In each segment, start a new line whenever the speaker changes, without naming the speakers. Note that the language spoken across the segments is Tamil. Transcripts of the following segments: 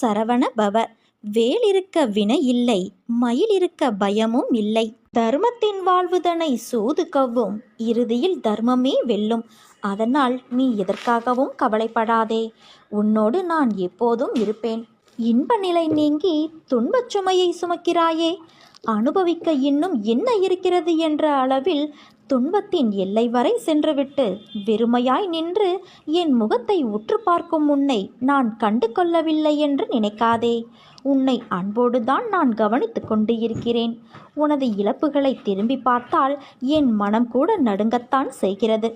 சரவண பவ. வேல் இருக்க வினை இல்லை மயில் இருக்க பயமும் இல்லை. தர்மத்தின் வாழ்வுதனை சூது கவ்வும் இறுதியில் தர்மமே வெல்லும். அதனால் நீ எதற்காகவும் கவலைப்படாதே. உன்னோடு நான் எப்போதும் இருப்பேன். இன்ப நிலை நீங்கி துன்பச் சுமையை சுமக்கிறாயே. அனுபவிக்க இன்னும் என்ன இருக்கிறது என்ற அளவில் துன்பத்தின் எல்லை வரை சென்றுவிட்டு வெறுமையாய் நின்று என் முகத்தை உற்று பார்க்கும் உன்னை நான் கண்டு கொள்ளவில்லை என்று நினைக்காதே. உன்னை அன்போடுதான் நான் கவனித்து கொண்டு இருக்கிறேன். உனது இழப்புகளை திரும்பி பார்த்தால் என் மனம் கூட நடுங்கத்தான் செய்கிறது.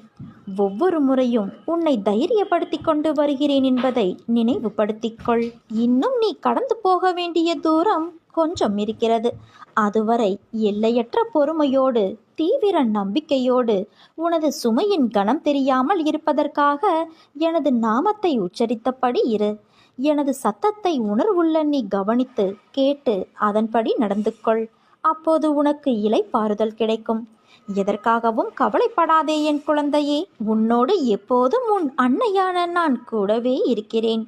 ஒவ்வொரு முறையும் உன்னை தைரியப்படுத்தி கொண்டு வருகிறேன் என்பதை நினைவுபடுத்திக்கொள் இன்னும் நீ கடந்து போக வேண்டிய தூரம் கொஞ்சம் இருக்கிறது. அதுவரை எல்லையற்ற பொறுமையோடு தீவிர நம்பிக்கையோடு உனது சுமையின் கணம் தெரியாமல் இருப்பதற்காக எனது நாமத்தை உச்சரித்தபடி இரு. எனது சத்தத்தை உணர்வுள்ள நீ கவனித்து கேட்டு அதன்படி நடந்து கொள் அப்போது உனக்கு இலைப்பாறுதல் கிடைக்கும். எதற்காகவும் கவலைப்படாதே என் குழந்தையே. உன்னோடு எப்போதும் உன் அன்னையான நான் கூடவே இருக்கிறேன்.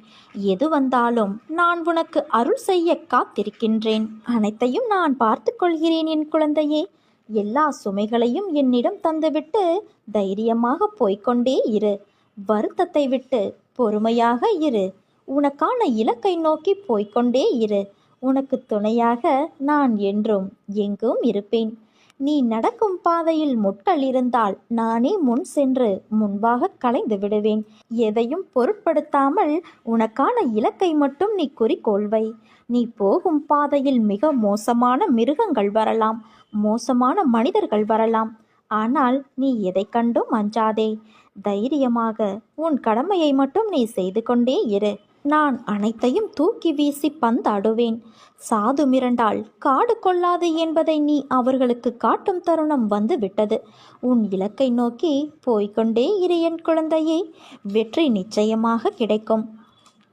எது வந்தாலும் நான் உனக்கு அருள் செய்ய காத்திருக்கின்றேன். அனைத்தையும் நான் பார்த்து கொள்கிறேன் என் குழந்தையே. எல்லா சுமைகளையும் என்னிடம் தந்துவிட்டு தைரியமாக போய்கொண்டே இரு. வருத்தத்தை விட்டு பொறுமையாக இரு. உனக்கான இலக்கை நோக்கி போய்கொண்டே இரு. உனக்கு துணையாக நான் என்றும் எங்கும் இருப்பேன். நீ நடக்கும் பாதையில் முட்கள் இருந்தால் நானே முன் சென்று முன்பாக கலைந்து விடுவேன். எதையும் பொருட்படுத்தாமல் உனக்கான இலக்கை மட்டும் நீ குறிக்கோள்வை நீ போகும் பாதையில் மிக மோசமான மிருகங்கள் வரலாம். மோசமான மனிதர்கள் வரலாம். ஆனால் நீ எதை கண்டும் அஞ்சாதே. தைரியமாக உன் கடமையை மட்டும் நீ செய்து கொண்டே இரு. நான் அனைத்தையும் தூக்கி வீசி பந்தாடுவேன். சாது மிரண்டால் காடு கொள்ளாது என்பதை நீ அவர்களுக்கு காட்டும் தருணம் வந்து விட்டது. உன் இலக்கை நோக்கி போய்க்கொண்டே இரு என் குழந்தையே. வெற்றி நிச்சயமாக கிடைக்கும்.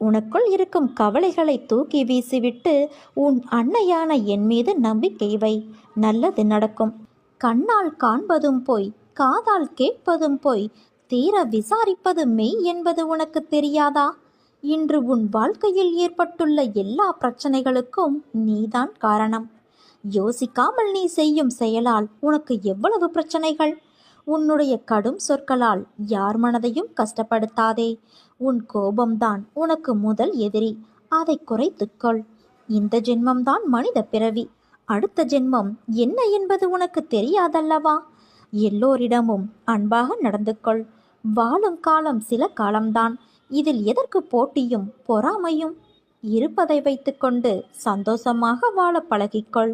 உனக்குள் இருக்கும் கவலைகளை தூக்கி வீசிவிட்டு உன் அன்னையான என் மீது நம்பிக்கை வை. நல்லது நடக்கும். கண்ணால் காண்பதும் போய் காதால் கேட்பதும் போய் தீர விசாரிப்பது மெய் என்பது உனக்கு தெரியாதா? இன்று உன் வாழ்க்கையில் ஏற்பட்டுள்ள எல்லா பிரச்சனைகளுக்கும் நீதான் காரணம். யோசிக்காமல் நீ செய்யும் செயலால் உனக்கு எவ்வளவு பிரச்சனைகள்? உன்னுடைய கடும் சொற்களால் யார் மனதையும் கஷ்டப்படுத்தாதே. உன் கோபம்தான் உனக்கு முதல் எதிரி. அதை குறைத்துக்கொள் இந்த ஜென்மம்தான் மனித பிறவி. அடுத்த ஜென்மம் என்ன என்பது உனக்கு தெரியாதல்லவா? எல்லோரிடமும் அன்பாக நடந்து கொள் வாழும் காலம் சில காலம்தான். இதில் எதற்கு போட்டியும் பொறாமையும்? இருப்பதை வைத்துக்கொண்டு சந்தோஷமாக வாழ பழகிக்கொள்.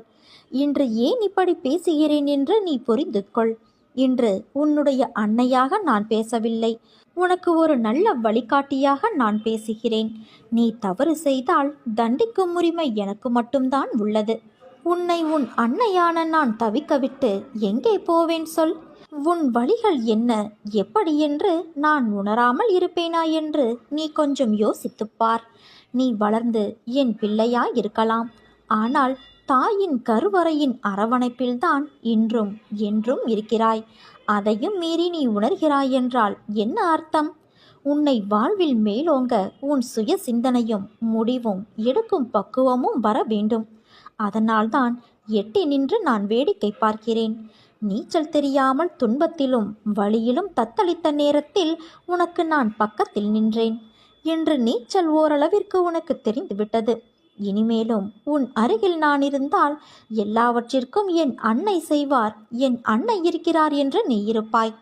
இன்று ஏன் இப்படி பேசுகிறேன் என்று நீ புரிந்து கொள் இன்று உன்னுடைய அன்னையாக நான் பேசவில்லை. உனக்கு ஒரு நல்ல வழிகாட்டியாக நான் பேசுகிறேன். நீ தவறு செய்தால் தண்டிக்கும் உரிமை எனக்கு மட்டும்தான் உள்ளது. உன்னை உன் அன்னையான நான் தவிக்கவிட்டு எங்கே போவேன் சொல்? உன் வழிகள் என்ன? எப்படி என்று நான் உணராமல் இருப்பேனா என்று நீ கொஞ்சம் யோசித்துப் பார். நீ வளர்ந்து என் பிள்ளையா இருக்கலாம். ஆனால் தாயின் கருவறையின் அரவணைப்பில்தான் இன்றும் என்றும் இருக்கிறாய். அதையும் மீறி நீ உணர்கிறாய் என்றால் என்ன அர்த்தம்? உன்னை வாழ்வில் மேலோங்க உன் சுய சிந்தனையும் முடிவும் எடுக்கும் பக்குவமும் வர வேண்டும். அதனால்தான் எட்டி நின்று நான் வேடிக்கை பார்க்கிறேன். நீச்சல் தெரியாமல் துன்பத்திலும் வழியிலும் தத்தளித்த நேரத்தில் உனக்கு நான் பக்கத்தில் நின்றேன். என்று நீச்சல் ஓரளவிற்கு உனக்கு தெரிந்துவிட்டது. இனிமேலும் உன் அருகில் நான் இருந்தால் எல்லாவற்றிற்கும் என் அன்னை செய்வார் என் அன்னை இருக்கிறார் என்று நீ இருப்பாய்.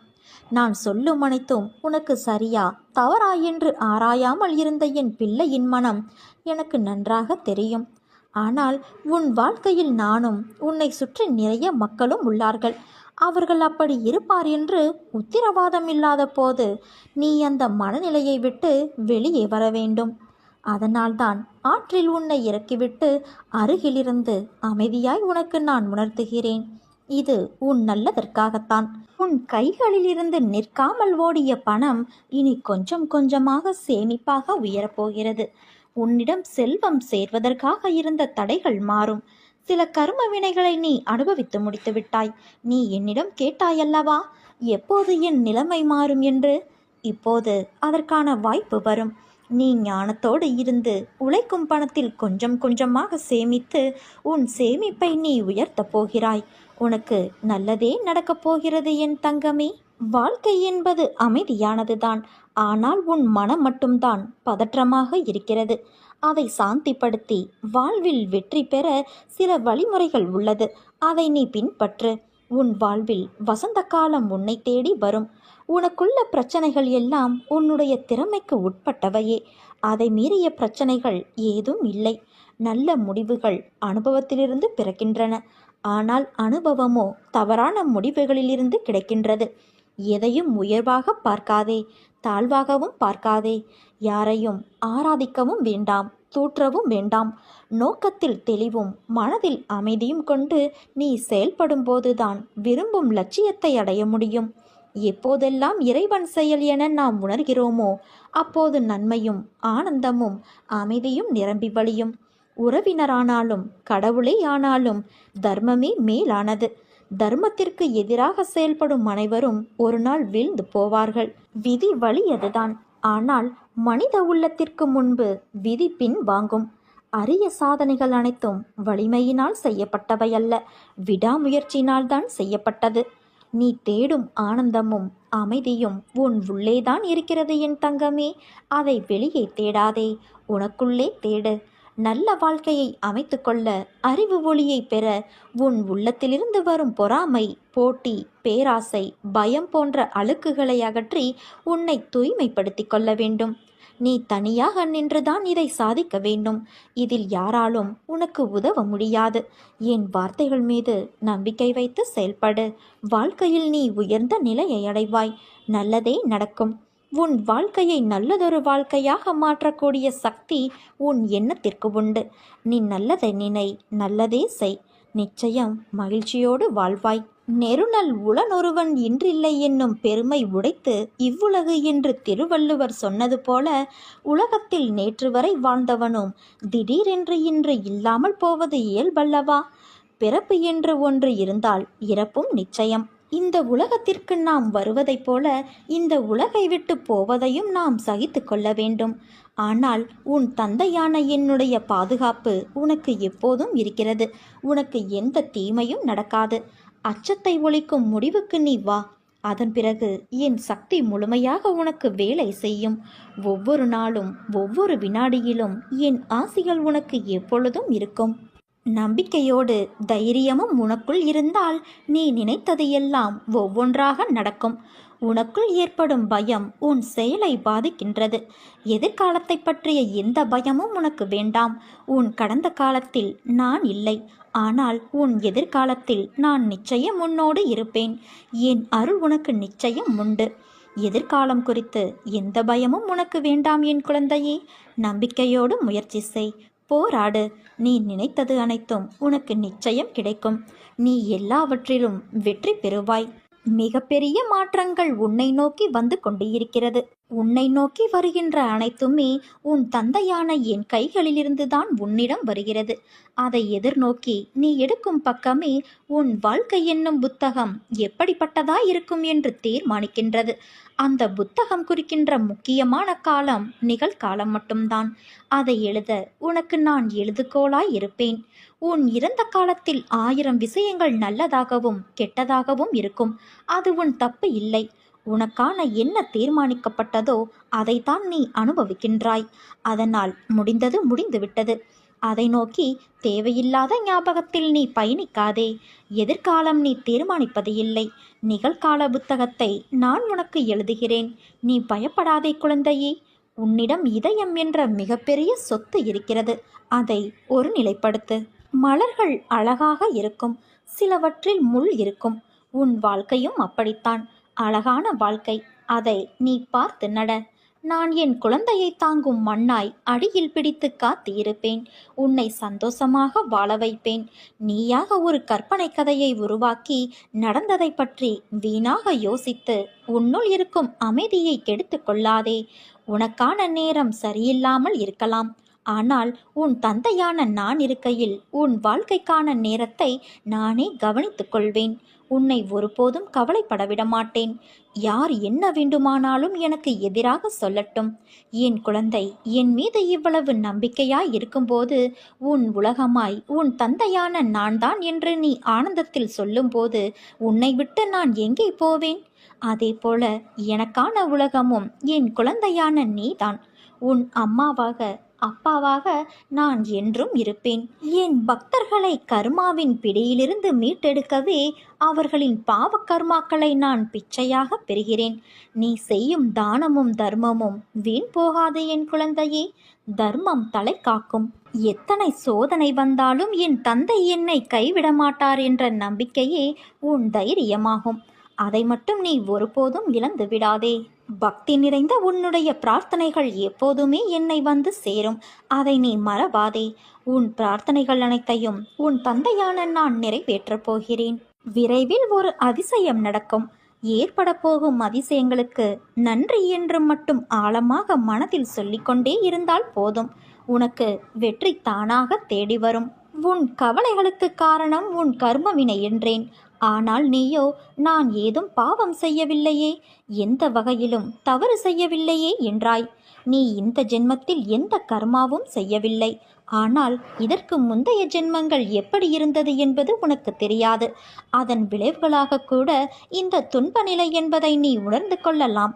நான் சொல்லும் அனைத்தும் உனக்கு சரியா தவறா என்று ஆராயாமல் இருந்த என் பிள்ளையின் மனம் எனக்கு நன்றாக தெரியும். ஆனால் உன் வாழ்க்கையில் நானும் உன்னை சுற்றி நிறைய மக்களும் உள்ளார்கள். அவர்கள் அப்படி இருப்பார் என்று உத்திரவாதம் இல்லாத போது நீ அந்த மனநிலையை விட்டு வெளியே வர வேண்டும். அதனால்தான் ஆற்றில் உன்னை இறக்கிவிட்டு அருகிலிருந்து அமைதியாய் உனக்கு நான் உணர்த்துகிறேன். இது உன் நல்லதற்காகத்தான். உன் கைகளிலிருந்து நிற்காமல் ஓடிய பணம் இனி கொஞ்சம் கொஞ்சமாக சேமிப்பாக உயரப்போகிறது. உன்னிடம் செல்வம் சேர்வதற்காக இருந்த தடைகள் மாறும். சில கரும வினைகளை நீ அனுபவித்து முடித்து விட்டாய். நீ என்னிடம் கேட்டாயல்லவா? எப்போது என் நிலைமை மாறும் என்று? இப்போது அதற்கான வாய்ப்பு வரும். நீ ஞானத்தோடு இருந்து உழைக்கும் பணத்தில் கொஞ்சம் கொஞ்சமாக சேமித்து உன் சேமிப்பை நீ உயர்த்தப் போகிறாய். உனக்கு நல்லதே நடக்கப் போகிறது என் தங்கமே. வாழ்க்கை என்பது அமைதியானதுதான். ஆனால் உன் மனம் மட்டும்தான் பதற்றமாக இருக்கிறது. அதை சாந்திப்படுத்தி வாழ்வில் வெற்றி பெற சில வழிமுறைகள் உள்ளது. அதை நீ பின்பற்று. உன் வாழ்வில் வசந்த காலம் உன்னை தேடி வரும். உனக்குள்ள பிரச்சனைகள் எல்லாம் உன்னுடைய திறமைக்கு உட்பட்டவையே. அதை மீறிய பிரச்சனைகள் ஏதும் இல்லை. நல்ல முடிவுகள் அனுபவத்திலிருந்து பிறக்கின்றன. ஆனால் அனுபவமோ தவறான முடிவுகளிலிருந்து கிடைக்கின்றது. எதையும் உயர்வாக பார்க்காதே தாழ்வாகவும் பார்க்காதே. யாரையும் ஆராதிக்கவும் வேண்டாம் தூற்றவும் வேண்டாம். நோக்கத்தில் தெளிவும் மனதில் அமைதியும் கொண்டு நீ செயல்படும்போதுதான் விரும்பும் லட்சியத்தை அடைய முடியும். எப்போதெல்லாம் இறைவன் செயல் என நாம் உணர்கிறோமோ அப்போது நன்மையும் ஆனந்தமும் அமைதியும் நிரம்பி வழியும். உறவினரானாலும் கடவுளே ஆனாலும் தர்மமே மேலானது. தர்மத்திற்கு எதிராக செயல்படும் அனைவரும் ஒரு நாள் வீழ்ந்து போவார்கள். விதி வழி அதுதான். ஆனால் மனித உள்ளத்திற்கு முன்பு விதி பின் வாங்கும் அரிய சாதனைகள் அனைத்தும் வலிமையினால் செய்யப்பட்டவை அல்ல. விடாமுயற்சியினால் தான் செய்யப்பட்டது. நீ தேடும் ஆனந்தமும் அமைதியும் உன் உள்ளேதான் இருக்கிறது என் தங்கமே. அதை வெளியே தேடாதே. உனக்குள்ளே தேடு. நல்ல வாழ்க்கையை அமைத்துக்கொள்ள அறிவு ஒளியை பெற உன் உள்ளத்திலிருந்து வரும் பொறாமை போட்டி பேராசை பயம் போன்ற அழுக்குகளை அகற்றி உன்னை தூய்மைப்படுத்திக் கொள்ள வேண்டும். நீ தனியாக நின்றுதான் இதை சாதிக்க வேண்டும். இதில் யாராலும் உனக்கு உதவ முடியாது. என் வார்த்தைகள் மீது நம்பிக்கை வைத்து செயல்படு. வாழ்க்கையில் நீ உயர்ந்த நிலையை அடைவாய். நல்லதே நடக்கும். உன் வாழ்க்கையை நல்லதொரு வாழ்க்கையாக மாற்றக்கூடிய சக்தி உன் எண்ணத்திற்கு உண்டு. நீ நல்லதை நினை நல்லதே செய். நிச்சயம் மகிழ்ச்சியோடு வாழ்வாய். நெருநல் உளனொருவன் இன்றில்லை என்னும் பெருமை உடைத்து இவ்வுலகு என்று திருவள்ளுவர் சொன்னது போல உலகத்தில் நேற்று வரை வாழ்ந்தவனும் திடீரென்று இன்று இல்லாமல் போவது இயல்பல்லவா? பிறப்பு என்று ஒன்று இருந்தால் இறப்பும் நிச்சயம். இந்த உலகத்திற்கு நாம் வருவதைப் போல இந்த உலகை விட்டு போவதையும் நாம் சகித்து கொள்ள வேண்டும். ஆனால் உன் தந்தையான என்னுடைய பாதுகாப்பு உனக்கு எப்போதும் இருக்கிறது. உனக்கு எந்த தீமையும் நடக்காது. அச்சத்தை ஒழிக்கும் முடிவுக்கு நீ வா. அதன் பிறகு என் சக்தி முழுமையாக உனக்கு வேலை செய்யும். ஒவ்வொரு நாளும் ஒவ்வொரு வினாடியிலும் என் ஆசிகள் உனக்கு எப்பொழுதும் இருக்கும். நம்பிக்கையோடு தைரியமும் உனக்குள் இருந்தால் நீ நினைத்தது எல்லாம் ஒவ்வொன்றாக நடக்கும். உனக்குள் ஏற்படும் பயம் உன் செயலை பாதிக்கின்றது. எதிர்காலத்தை பற்றிய எந்த பயமும் உனக்கு வேண்டாம். உன் கடந்த காலத்தில் நான் இல்லை. ஆனால் உன் எதிர்காலத்தில் நான் நிச்சயம் உன்னோடு இருப்பேன். என் அருள் உனக்கு நிச்சயம் உண்டு. எதிர்காலம் குறித்து எந்த பயமும் உனக்கு வேண்டாம் என் குழந்தையே. நம்பிக்கையோடு முயற்சி செய். போராடு. நீ நினைத்தது அனைத்தும் உனக்கு நிச்சயம் கிடைக்கும். நீ எல்லாவற்றிலும் வெற்றி பெறுவாய். மிகப்பெரிய மாற்றங்கள் உன்னை நோக்கி வந்து கொண்டிருக்கிறது. உன்னை நோக்கி வருகின்ற அனைத்துமே உன் தந்தையான என் கைகளிலிருந்து தான் உன்னிடம் வருகிறது. அதை எதிர்நோக்கி நீ எடுக்கும் பக்கமே உன் வாழ்க்கை என்னும் புத்தகம் எப்படிப்பட்டதா இருக்கும் என்று தீர்மானிக்கின்றது. அந்த புத்தகம் குறிக்கின்ற முக்கியமான காலம் நிகழ்காலம் மட்டும்தான். அதை எழுத உனக்கு நான் எழுதுகோளாய் இருப்பேன். உன் இறந்த காலத்தில் ஆயிரம் விஷயங்கள் நல்லதாகவும் கெட்டதாகவும் இருக்கும். அது உன் தப்பு இல்லை. உனக்கான என்ன தீர்மானிக்கப்பட்டதோ அதைத்தான் நீ அனுபவிக்கின்றாய். அதனால் முடிந்தது முடிந்துவிட்டது. அதை நோக்கி தேவையில்லாத ஞாபகத்தில் நீ பயணிக்காதே. எதிர்காலம் நீ தீர்மானிப்பது இல்லை. நிகழ்கால புத்தகத்தை நான் உனக்கு எழுதுகிறேன். நீ பயப்படாதே குழந்தையே. உன்னிடம் இதயம் என்ற மிகப்பெரிய சொத்து இருக்கிறது. அதை ஒரு நிலைப்படுத்து. மலர்கள் அழகாக இருக்கும். சிலவற்றில் முள் இருக்கும். உன் வாழ்க்கையும் அப்படித்தான். அழகான வாழ்க்கை. அதை நீ பார்த்து நட. நான் என் குழந்தையை தாங்கும் மண்ணாய் அடியில் பிடித்து காத்திருப்பேன் உன்னை சந்தோஷமாக வாழ வைப்பேன். நீயாக ஒரு கற்பனை கதையை உருவாக்கி நடந்ததை பற்றி வீணாக யோசித்து உன்னுள் இருக்கும் அமைதியை கெடுத்து கொள்ளாதே. உனக்கான நேரம் சரியில்லாமல் இருக்கலாம். ஆனால் உன் தந்தையான நான் இருக்கையில் உன் வாழ்க்கைக்கான நேரத்தை நானே கவனித்துக் கொள்வேன். உன்னை ஒருபோதும் கவலைப்படவிட மாட்டேன். யார் என்ன வேண்டுமானாலும் எனக்கு எதிராக சொல்லட்டும். என் குழந்தை என் மீது இவ்வளவு நம்பிக்கையாய் இருக்கும்போது உன் உலகமாய் உன் தந்தையான நான் தான் என்று நீ ஆனந்தத்தில் சொல்லும்போது உன்னை விட்டு நான் எங்கே போவேன்? அதே போல எனக்கான உலகமும் என் குழந்தையான நீதான். உன் அம்மாவாக அப்பாவாக நான் என்றும் இருப்பேன். என் பக்தர்களை கர்மாவின் பிடியிலிருந்து மீட்டெடுக்கவே அவர்களின் பாவ கர்மாக்களை நான் பிச்சையாக பெறுகிறேன். நீ செய்யும் தானமும் தர்மமும் வீண் போகாது என் குழந்தையே. தர்மம் தலை காக்கும். எத்தனை சோதனை வந்தாலும் என் தந்தை என்னை கைவிட மாட்டார் என்ற நம்பிக்கையே உன் தைரியமாகும். அதை மட்டும் நீ ஒருபோதும் இழந்து விடாதே பக்தி நிறைந்த உன்னுடைய பிரார்த்தனைகள் எப்போதுமே என்னை வந்து சேரும். அதை நீ மறவாதே. உன் பிரார்த்தனைகள் அனைத்தையும் உன் தந்தையான நான் நிறைவேற்றப் போகிறேன். விரைவில் ஒரு அதிசயம் நடக்கும். ஏற்பட போகும் அதிசயங்களுக்கு நன்றி என்று மட்டும் ஆழமாக மனதில் சொல்லிக்கொண்டே இருந்தால் போதும். உனக்கு வெற்றி தானாக தேடி வரும். உன் கவலைகளுக்கு காரணம் உன் கர்மவினை என்றேன். ஆனால் நீயோ நான் ஏதும் பாவம் செய்யவில்லையே. எந்த வகையிலும் தவறு செய்யவில்லையே என்றாய். நீ இந்த ஜென்மத்தில் எந்த கர்மாவும் செய்யவில்லை. ஆனால் இதற்கு முந்தைய ஜென்மங்கள் எப்படி இருந்தது என்பது உனக்கு தெரியாது. அதன் விளைவுகளாக கூட இந்த துன்ப நிலை என்பதை நீ உணர்ந்து கொள்ளலாம்.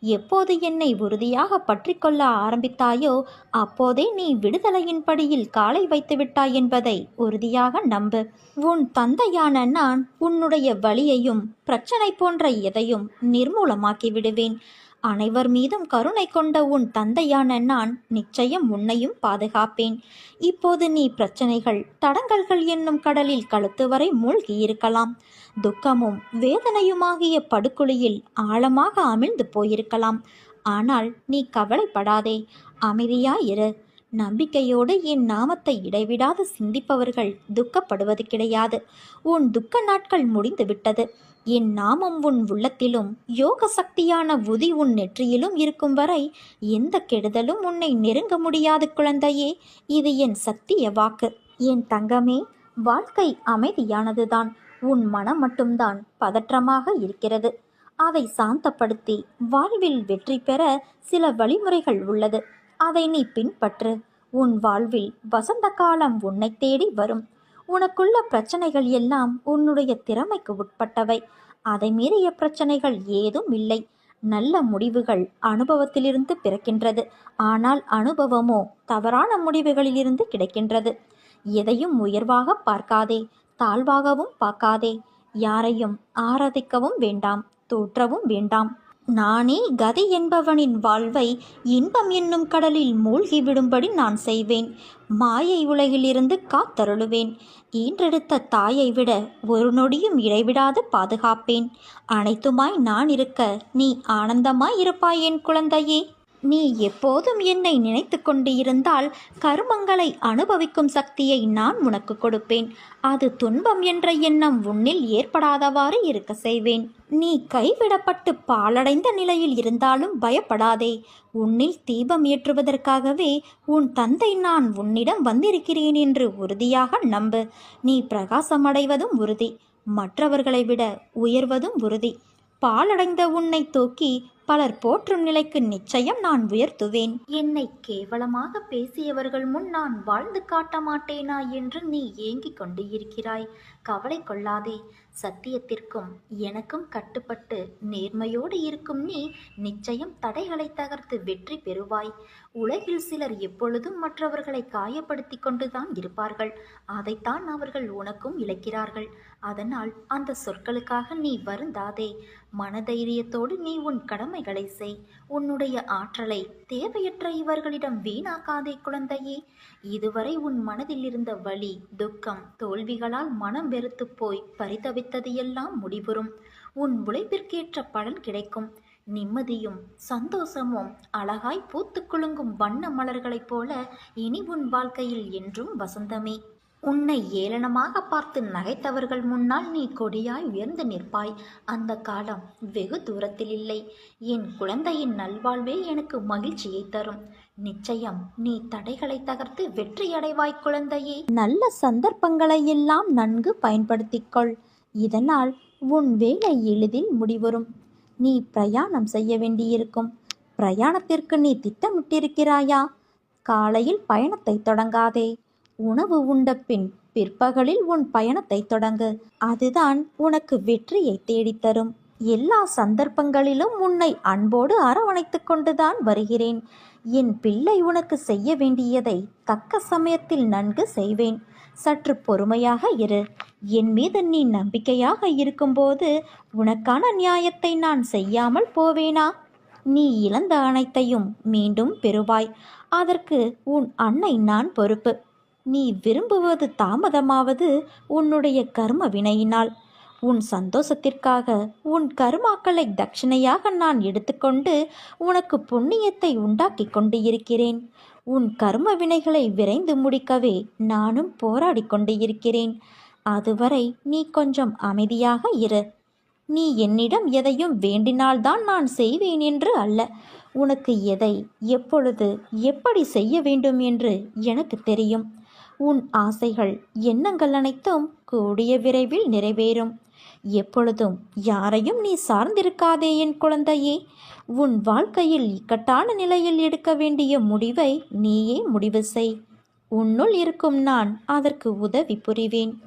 எப்போது என்னை உறுதியாக பற்றிக்கொள்ள ஆரம்பித்தாயோ அப்போதே நீ விடுதலையின் படியில் காலை வைத்து விட்டாய் என்பதை உறுதியாக நம்பு. உன் தந்தையான நான் உன்னுடைய வழியையும் பிரச்சனை போன்ற எதையும் நிர்மூலமாக்கி விடுவேன். அனைவர் மீதும் கருணை கொண்ட உன் தந்தையான நான் நிச்சயம் உன்னையும் பாதுகாப்பேன். இப்போது நீ பிரச்சனைகள் தடங்கல்கள் என்னும் கடலில் கழுத்து வரை மூழ்கியிருக்கலாம். துக்கமும் வேதனையுமாகிய படுகுழியில் ஆழமாக அமிழ்ந்து போயிருக்கலாம். ஆனால் நீ கவலைப்படாதே அமைதியாயிரு. நம்பிக்கையோடு என் நாமத்தை இடைவிடாது சிந்திப்பவர்கள் துக்கப்படுவது கிடையாது. உன் துக்க நாட்கள் முடிந்துவிட்டது. என் நாமம் உன் உள்ளத்திலும் யோக சக்தியான உதி உன் நெற்றியிலும் இருக்கும் வரை எந்த கெடுதலும் உன்னை நெருங்க முடியாது குழந்தையே. இது என் சத்திய வாக்கு. என் தங்கமே வாழ்க்கை அமைதியானதுதான். உன் மனம் மட்டும்தான் பதற்றமாக இருக்கிறது. அதை சாந்தப்படுத்தி வாழ்வில் வெற்றி பெற சில வழிமுறைகள் உள்ளது. அதை நீ பின்பற்று. உன் வாழ்வில் வசந்த காலம் உன்னை தேடி வரும். உனக்குள்ள பிரச்சனைகள் எல்லாம் உன்னுடைய திறமைக்கு உட்பட்டவை. அதை மீறிய பிரச்சனைகள் ஏதும் இல்லை. நல்ல முடிவுகள் அனுபவத்திலிருந்து பிறக்கின்றது. ஆனால் அனுபவமோ தவறான முடிவுகளிலிருந்து கிடைக்கின்றது. எதையும் உயர்வாக பார்க்காதே தாழ்வாகவும் பார்க்காதே. யாரையும் ஆராதிக்கவும் வேண்டாம் தோற்றவும் வேண்டாம். நானே கதி என்பவனின் வாழ்வை இன்பம் என்னும் கடலில் மூழ்கி விடும்படி நான் செய்வேன். மாயை உலகிலிருந்து காத்தருளுவேன். ஈன்றெடுத்த தாயை விட ஒரு நொடியும் இடைவிடாது பாதுகாப்பேன். அனைத்துமாய் நான் இருக்க நீ ஆனந்தமாய் இருப்பாய் என் குழந்தையே. நீ எப்போதும் என்னை நினைத்து கொண்டு இருந்தால் கருமங்களை அனுபவிக்கும் சக்தியை நான் உனக்கு கொடுப்பேன். அது துன்பம் என்ற எண்ணம் உன்னில் ஏற்படாதவாறு இருக்க செய்வேன். நீ கைவிடப்பட்டு பாலடைந்த நிலையில் இருந்தாலும் பயப்படாதே. உன்னில் தீபம் ஏற்றுவதற்காகவே உன் தந்தை நான் உன்னிடம் வந்திருக்கிறேன் என்று உறுதியாக நம்பு. நீ பிரகாசமடைவதும் உறுதி. மற்றவர்களை விட உயர்வதும் உறுதி. பாலடைந்த உன்னை தூக்கி பலர் போற்றும் நிலைக்கு நிச்சயம் நான் உயர்த்துவேன். என்னை கேவலமாக பேசியவர்கள் முன் நான் வாழ்ந்து காட்ட மாட்டேனா என்று நீ ஏங்கிக் கொண்டு இருக்கிறாய். கவலை கொள்ளாதே. சத்தியத்திற்கும் எனக்கும் கட்டுப்பட்டு நேர்மையோடு இருக்கும் நீ நிச்சயம் தடைகளை தகர்த்து வெற்றி பெறுவாய். உலகில் சிலர் எப்பொழுதும் மற்றவர்களை காயப்படுத்தி கொண்டுதான் இருப்பார்கள். அதைத்தான் அவர்கள் உனக்கும் இழைக்கிறார்கள். அதனால் அந்த சொற்களுக்காக நீ வருந்தாதே. மனதைரியத்தோடு நீ உன் கடமைகளை செய். உன்னுடைய ஆற்றலை தேவையற்ற இவர்களிடம் வீணாக்காதே குழந்தையே. இதுவரை உன் மனதில் இருந்த வலி துக்கம் தோல்விகளால் மனம் வெறுத்து போய் பரிதவித்தது எல்லாம் முடிவுறும். உன் உழைப்பிற்கேற்ற பலன் கிடைக்கும். நிம்மதியும் சந்தோஷமும் அழகாய் பூத்து குலுங்கும் வண்ண மலர்களைப் போல இனி உன் வாழ்க்கையில் என்றும் வசந்தமே. உன்னை ஏளனமாக பார்த்து நகைத்தவர்கள் முன்னால் நீ கொடியாய் உயர்ந்து நிற்பாய். அந்த காலம் வெகு தூரத்தில் இல்லை. என் குழந்தையின் நல்வாழ்வே எனக்கு மகிழ்ச்சியை தரும். நிச்சயம் நீ தடைகளை தகர்த்து வெற்றியடைவாய் குழந்தையே. நல்ல சந்தர்ப்பங்களை எல்லாம் நன்கு பயன்படுத்திக்கொள். இதனால் உன் வேலை எளிதில் முடிவரும் நீ பிரயாணம் செய்ய வேண்டியிருக்கும். பிரயாணத்திற்கு நீ திட்டமிட்டிருக்கிறாயா? காலையில் பயணத்தை தொடங்காதே. உணவு உண்ட பின் பிற்பகலில் உன் பயணத்தை தொடங்கு. அதுதான் உனக்கு வெற்றியை தேடித்தரும். எல்லா சந்தர்ப்பங்களிலும் உன்னை அன்போடு அரவணைத்துக் கொண்டுதான் வருகிறேன். என் பிள்ளை உனக்கு செய்ய வேண்டியதை தக்க சமயத்தில் நன்கு செய்வேன். சற்று பொறுமையாக இரு. என் மீது நீ நம்பிக்கையாக இருக்கும்போது உனக்கான நியாயத்தை நான் செய்யாமல் போவேனா? நீ இழந்த அனைத்தையும் மீண்டும் பெறுவாய். அதற்கு உன் அன்னை நான் பொறுப்பு. நீ விரும்புவது தாமதமாவது உன்னுடைய கர்ம வினையினால். உன் சந்தோஷத்திற்காக உன் கருமாக்களை தட்சிணையாக நான் எடுத்துக்கொண்டு உனக்கு புண்ணியத்தை உண்டாக்கி கொண்டு இருக்கிறேன் உன் கர்ம வினைகளை விரைந்து முடிக்கவே நானும் போராடி கொண்டு இருக்கிறேன் அதுவரை நீ கொஞ்சம் அமைதியாக இரு. நீ என்னிடம் எதையும் வேண்டினால்தான் நான் செய்வேன் என்று அல்ல. உனக்கு எதை எப்பொழுது எப்படி செய்ய வேண்டும் என்று எனக்கு தெரியும். உன் ஆசைகள் எண்ணங்கள் அனைத்தும் கூடிய விரைவில் நிறைவேறும். எப்பொழுதும் யாரையும் நீ சார்ந்திருக்காதே என் குழந்தையே. உன் வாழ்க்கையில் இக்கட்டான நிலையில் எடுக்க வேண்டிய முடிவை நீயே முடிவு செய். உன்னுள் இருக்கும் நான் அதற்கு உதவி புரிவேன்.